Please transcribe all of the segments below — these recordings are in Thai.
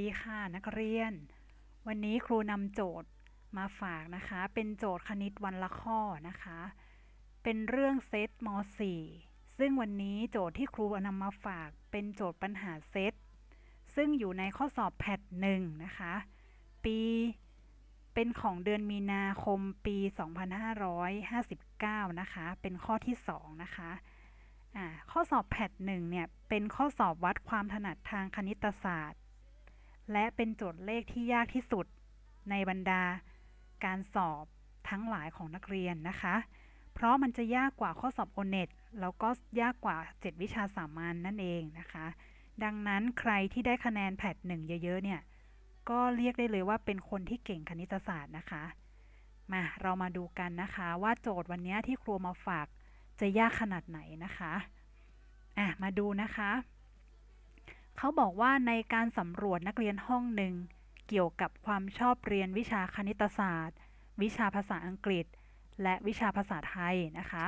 ดีค่ะนักเรียน วันนี้ครูนำโจทย์มาฝากนะคะ เป็นโจทย์คณิตวันละข้อนะคะ เป็นเรื่องเซตม .4 ซึ่งวันนี้โจทย์ที่ครูนำมาฝากเป็นโจทย์ปัญหาเซตซึ่งอยู่ในข้อสอบแพทหนึ่งนะคะ ปีเป็นของเดือนมีนาคมปี 2559 นะคะ เป็นข้อที่ 2 นะคะข้อสอบแพทหนึ่งเนี่ย เป็นข้อสอบวัดความถนัดทางคณิตศาสตร์ และเป็นโจทย์เลขที่ยากที่สุดในบรรดาการสอบทั้งหลายของนักเรียนนะคะ เพราะมันจะยากกว่าข้อสอบโอเน็ตแล้วก็ยากกว่า 7 วิชาสามัญนนั่นเองนะคะ ดังนั้นใครที่ได้คะแนนแพทหนึ่งเยอะ ๆ เนี่ย ก็เรียกได้เลยว่าเป็นคนที่เก่งคณิตศาสตร์นะคะ มาเรามาดูกันนะคะว่าโจทย์วันนี้ที่ครูมาฝากจะยากขนาดไหนนะคะ อะ มาดูนะคะ เขาบอกว่าในการสำรวจนักเรียนห้องหนึ่ง เกี่ยวกับความชอบเรียนวิชาคณิตศาสตร์ วิชาภาษาอังกฤษ และวิชาภาษาไทยนะคะ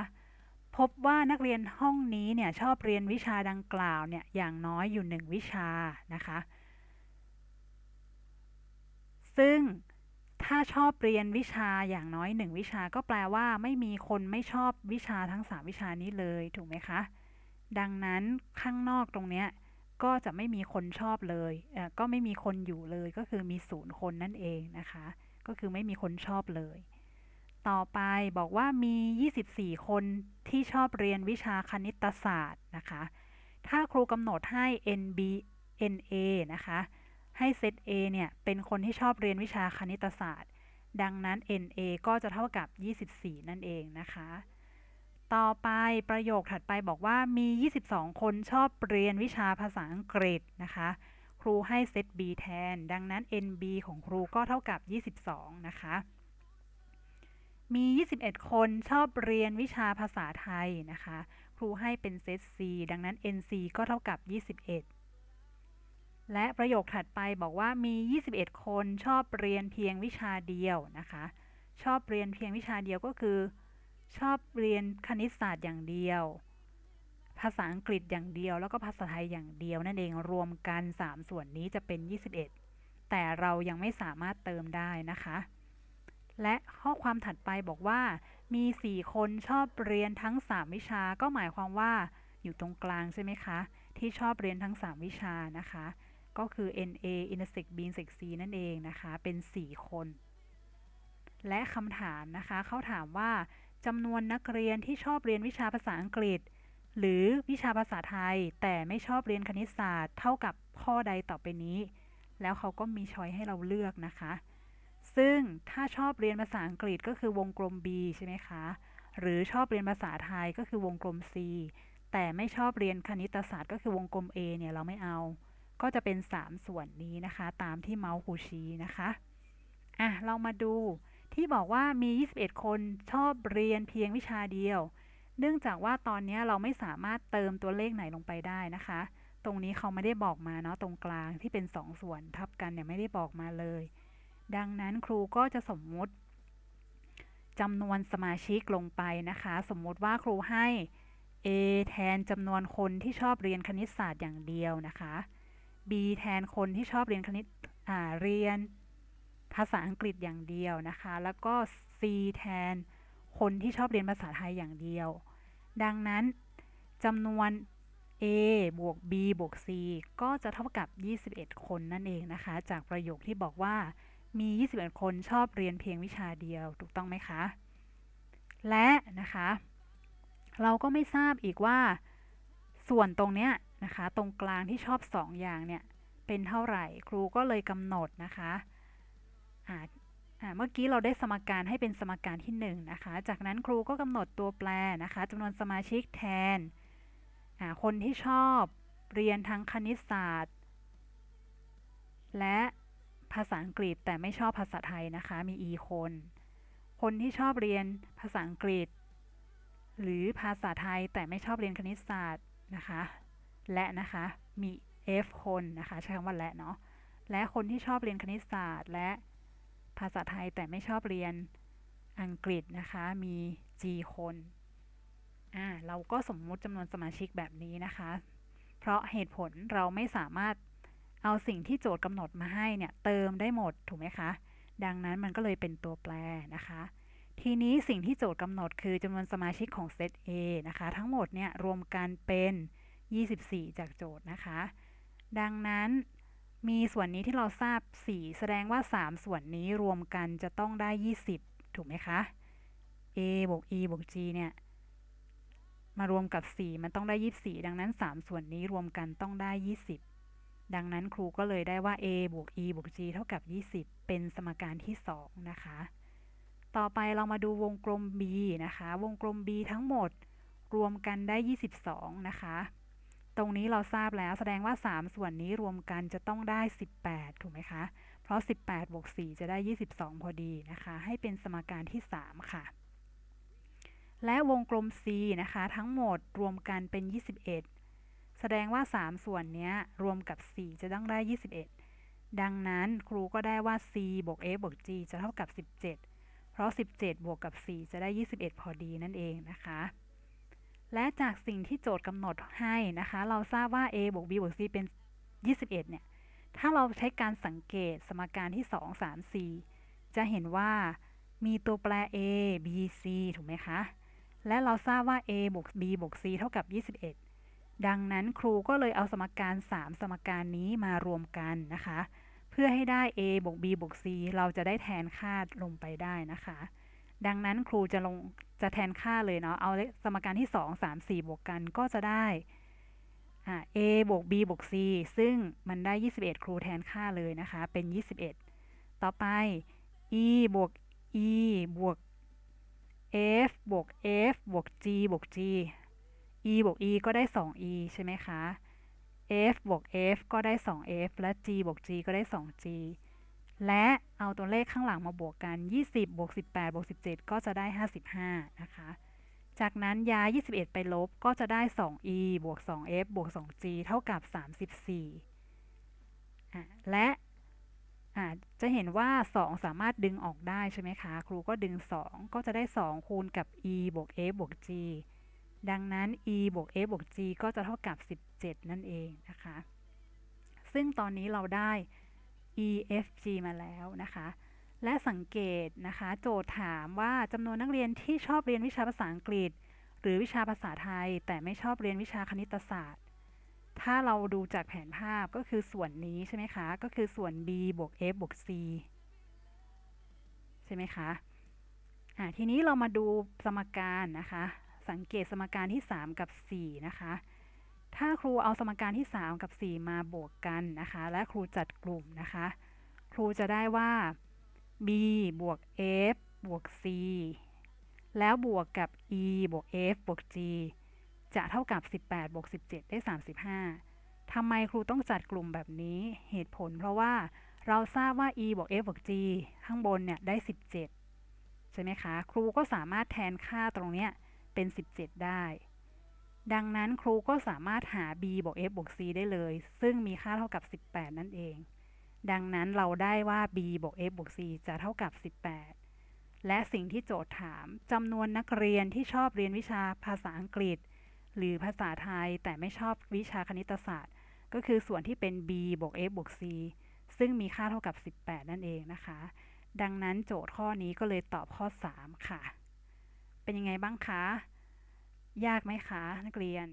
พบว่านักเรียนห้องนี้เนี่ยชอบเรียนวิชาดังกล่าวเนี่ยอย่างน้อยอยู่หนึ่งวิชานะคะ ซึ่งถ้าชอบเรียนวิชาอย่างน้อยหนึ่งวิชาก็แปลว่าไม่มีคนไม่ชอบวิชาทั้ง3วิชานี้เลยถูกไหมคะ ดังนั้นข้างนอกตรงเนี้ย ก็จะไม่มีคนชอบเลยเอ่อก็ไม่มีคนอยู่เลยก็คือมีศูนย์คนนั่นเองนะคะ ก็คือไม่มีคนชอบเลย ต่อไปบอกว่ามี 24 คนที่ชอบเรียนวิชาคณิตศาสตร์นะคะ ถ้าครูกำหนดให้ NB NA นะคะ ให้เซต A เนี่ย เป็นคนที่ชอบเรียนวิชาคณิตศาสตร์ ดังนั้น NA ก็จะเท่ากับ 24 นั่นเองนะคะ ต่อไปประโยคถัดไปบอกว่ามี 22 คนชอบเรียนวิชาภาษาอังกฤษนะคะ ครูให้เซต B แทน ดังนั้น NB ของครูก็เท่ากับ 22 นะคะ มี 21 คนชอบเรียนวิชาภาษาไทยนะคะ ครูให้เป็นเซต C ดังนั้น NC ก็เท่ากับ 21และประโยคถัดไปบอกว่ามี 21 คนชอบเรียนเพียงวิชาเดียวนะคะ ชอบเรียนเพียงวิชาเดียวก็คือ ชอบเรียนคณิตศาสตร์อย่างเดียว ภาษาอังกฤษอย่างเดียว แล้วก็ภาษาไทยอย่างเดียวนั่นเองรวมกัน 3 ส่วนนี้จะเป็น 21 แต่เรายังไม่สามารถเติมได้นะคะ และข้อความถัดไปบอกว่า มี 4 คนชอบเรียนทั้ง 3 วิชา ก็หมายความว่าอยู่ตรงกลางใช่ไหมคะ ที่ชอบเรียนทั้ง 3 วิชานะคะ ก็คือ NA intersect B intersect C นั่นเองนะคะ เป็น 4 คน และคำถามนะคะเขาถามว่า จำนวนนักเรียนที่ชอบเรียนวิชาภาษาอังกฤษ หรือวิชาภาษาไทย แต่ไม่ชอบเรียนคณิตศาสตร์ เท่ากับข้อใดต่อไปนี้ แล้วเขาก็มีช้อยให้เราเลือกนะคะ ซึ่งถ้าชอบเรียนภาษาอังกฤษก็คือวงกลม B ใช่ไหมคะ หรือชอบเรียนภาษาไทยก็คือวงกลม C แต่ไม่ชอบเรียนคณิตศาสตร์ก็คือวงกลม A เนี่ยเราไม่เอา ก็จะเป็น 3 ส่วนนี้นะคะ ตามที่เมาส์ครูชี้นะคะ อะ เรามาดู ที่บอกว่ามี 21 คนชอบเรียนเพียงวิชาเดียว เนื่องจากว่าตอนนี้เราไม่สามารถเติมตัวเลขไหนลงไปได้นะคะ ตรงนี้เขาไม่ได้บอกมาเนาะตรงกลางที่เป็น2ส่วนทับกันเนี่ยไม่ได้บอกมาเลย ดังนั้นครูก็จะสมมุติจำนวนสมาชิกลงไปนะคะ สมมติว่าครูให้ A แทนจำนวนคนที่ชอบเรียนคณิตศาสตร์อย่างเดียวนะคะ B แทนคนที่ชอบเรียนคณิตเรียน ภาษาอังกฤษอย่างเดียวนะคะ แล้วก็ C แทนคนที่ชอบเรียนภาษาไทยอย่างเดียว ดังนั้นจำนวน A บวก B บวก C ก็จะเท่ากับ 21 คนนั่นเองนะคะ จากประโยคที่บอกว่ามี 21 คนชอบเรียนเพียงวิชาเดียว ถูกต้องไหมคะ และนะคะ เราก็ไม่ทราบอีกว่า ส่วนตรงเนี้ยนะคะ ตรงกลางที่ชอบ 2 อย่างเนี่ย เป็นเท่าไหร่ ครูก็เลยกำหนดนะคะ เมื่อกี้เราได้สมการให้เป็นสมการที่ 1 นะคะ จากนั้นครูก็กำหนดตัวแปรนะคะจำนวนสมาชิกแทน คนที่ชอบเรียนทั้งคณิตศาสตร์ และภาษาอังกฤษแต่ไม่ชอบภาษาไทยนะคะ มี e คน คนที่ชอบเรียนภาษาอังกฤษ หรือภาษาไทยแต่ไม่ชอบเรียนคณิตศาสตร์นะคะ และนะคะมี f คนนะคะ ใช้คำว่าและเนาะ และคนที่ชอบเรียนคณิตศาสตร์และ ภาษาไทยแต่ไม่ชอบเรียนอังกฤษนะคะ มี G คนอ่าเราก็สมมุติจำนวนสมาชิกแบบนี้นะคะ เพราะเหตุผลเราไม่สามารถเอาสิ่งที่โจทย์กำหนดมาให้เนี่ย เติมได้หมดถูกไหมคะ ดังนั้นมันก็เลยเป็นตัวแปรนะคะ ทีนี้สิ่งที่โจทย์กำหนดคือจำนวนสมาชิกของเซต A นะคะ ทั้งหมดเนี่ยรวมกันเป็น 24 จากโจทย์นะคะ ดังนั้น มีส่วนนี้ที่เราทราบ 4 แสดงว่า 3 ส่วนนี้รวมกันจะต้องได้ 20 ถูกไหมคะ a บวก e บวก g เนี่ย มารวมกับ 4 มันต้องได้ 24 ดังนั้น 3 ส่วนนี้รวมกันต้องได้ 20 ดังนั้นครูก็เลยได้ว่า a บวก e บวก g เท่ากับ 20 เป็นสมการที่ 2 นะคะ ต่อไปเรามาดูวงกลม b นะคะ วงกลม b ทั้งหมดรวมกันได้ 22 นะคะ ตรงนี้เราทราบแล้วแสดงว่า 3 ส่วนนี้รวมกันจะต้องได้ 18 ถูกไหมคะ เพราะ 18บวก4จะได้ 22 พอดีนะคะ ให้เป็นสมการที่ 3 ค่ะ และวงกลม C นะคะ ทั้งหมดรวมกันเป็น 21 แสดงว่า 3 ส่วนนี้รวมกับ 4 จะต้องได้ 21 ดังนั้นครูก็ได้ว่า c บวก f บวก g จะเท่ากับ 17 เพราะ 17 บวกกับ 4 จะได้ 21 พอดีนั่นเองนะคะ และจากสิ่งที่โจทย์กำหนดให้นะคะ เราทราบว่า a บวก b บวก c เป็น 21 เนี่ย ถ้าเราใช้การสังเกตสมการที่ 2 3 4 จะเห็นว่ามีตัวแปร a b c ถูกไหมคะ และเราทราบว่า a บวก b บวก c เท่ากับ 21 ดังนั้นครูก็เลยเอาสมการ 3 สมการนี้มารวมกันนะคะ เพื่อให้ได้ a บวก b บวก c เราจะได้แทนค่าลงไปได้นะคะ ดังนั้นครูจะลง จะแทนค่าเลยเนาะ เอาสมการที่ 2 3 4 บวกกันก็จะได้ a บวก b บวก c ซึ่งมันได้ 21 ครูแทนค่าเลยนะคะ เป็น 21 ต่อไป e บวก e บวก f บวก f บวก g บวก g e บวก e ก็ได้ 2e ใช่ไหมคะ f บวก f ก็ได้ 2f และ g บวก g ก็ได้ 2g และเอาตัวเลขข้างหลังมาบวกกัน 20 บวก 18 บวก 17 ก็จะได้ 55 นะคะ จากนั้นย้าย 21 ไปลบก็จะได้ 2e บวก 2f บวก 2g เท่ากับ 34และจะเห็นว่า 2 สามารถดึงออกได้ใช่ไหมคะ ครูก็ดึง 2 ก็จะได้ 2 คูณกับ e บวก f บวก g ดังนั้น e บวก f บวก g ก็จะเท่ากับ 17 นั่นเองนะคะ ซึ่งตอนนี้เราได้ EFG มาแล้วนะคะ และสังเกตนะคะ โจทย์ถามว่าจำนวนนักเรียนที่ชอบเรียนวิชาภาษาอังกฤษ หรือวิชาภาษาไทย แต่ไม่ชอบเรียนวิชาคณิตศาสตร์ ถ้าเราดูจากแผนภาพก็คือส่วนนี้ใช่ไหมคะ ก็คือส่วน b บวก f บวก c ใช่ไหมคะะทีนี้เรามาดูสมการนะคะ สังเกตสมการที่ 3 กับ 4 นะคะ ถ้าครูเอาสมการที่ 3 กับ 4 มาบวกกันนะคะ และครูจัดกลุ่มนะคะ ครูจะได้ว่า b บวก f บวก c แล้วบวกกับ e บวก f บวก g จะเท่ากับ 18 บวก 17 ได้ 35 ทำไมครูต้องจัดกลุ่มแบบนี้ เหตุผลเพราะว่าเราทราบว่า e บวก f บวก g ข้างบนเนี่ยได้ 17 ใช่ไหมคะ ครูก็สามารถแทนค่าตรงนี้เป็น 17 ได้ ดังนั้นครูก็สามารถหา b บวก f บวก c ได้เลย ซึ่งมีค่าเท่ากับ 18 นั่นเอง ดังนั้นเราได้ว่า b บวก f บวก c จะเท่ากับ 18 และสิ่งที่โจทย์ถามจำนวนนักเรียนที่ชอบเรียนวิชาภาษาอังกฤษ หรือภาษาไทยแต่ไม่ชอบวิชาคณิตศาสตร์ ก็คือส่วนที่เป็น b บวก f บวก c ซึ่งมีค่าเท่ากับ 18 นั่นเองนะคะ ดังนั้นโจทย์ข้อนี้ก็เลยตอบข้อ 3 ค่ะ เป็นยังไงบ้างคะ ยากไหมคะ นักเรียน